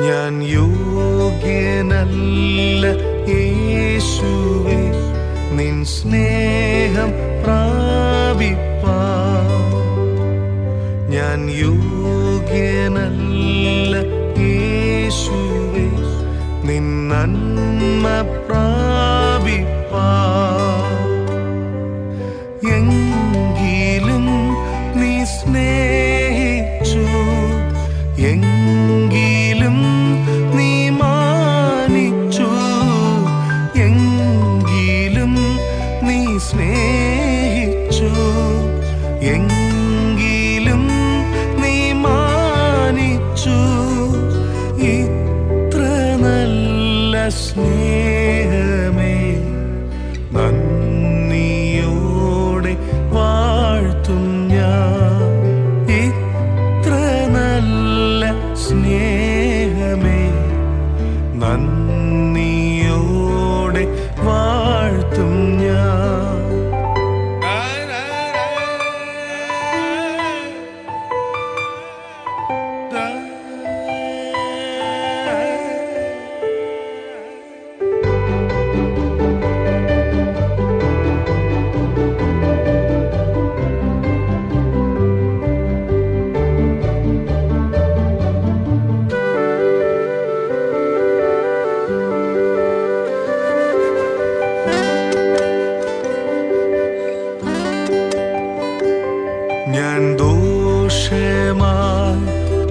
ഞാൻ യോഗ്യനല്ല യേശുവേ നിൻ സ്നേഹം പ്രാപിപ്പാ ഞാൻ യോഗ്യനല്ല യേശുവേ നിൻ നന്മ പ്രാപിപ്പാ എങ്കിലും നീ സ്നേഹിച്ചു എങ്ങ നല്ല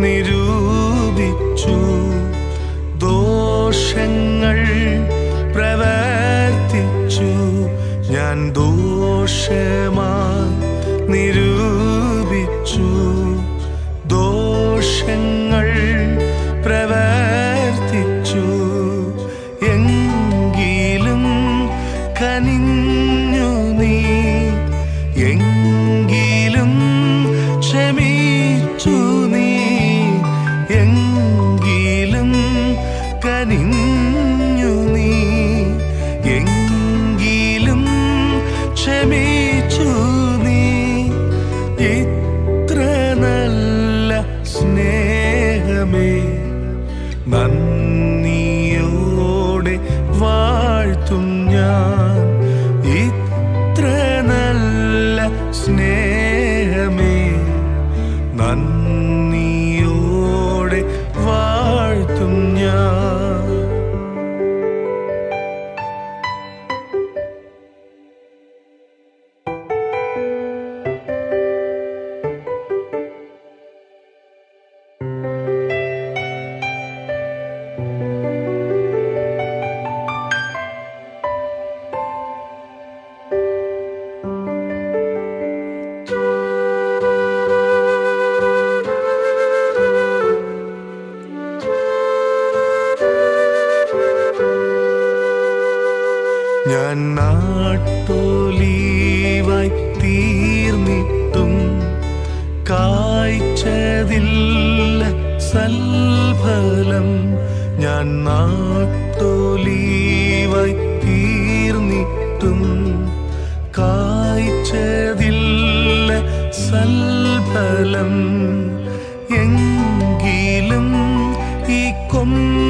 നിരൂപിച്ചു. ദോഷങ്ങൾ പ്രവർത്തിച്ചു. ഞാൻ ദോഷമാ നിരൂപിച്ചു. ദോഷങ്ങൾ സ്നേഹമേ നന്ദിയോടെ വാഴ്ത്തും ഞാൻ. ഞാൻ നാട്ടോലീവായി തീർന്നിട്ടും കായ്ച്ചതില്ല സൽഫലം. ഞാൻ നാട്ടോലീവായി തീർന്നിട്ടും കായ്ച്ചതില്ല സൽഫലം. എങ്കിലും ഈ കൊമ്പിനെ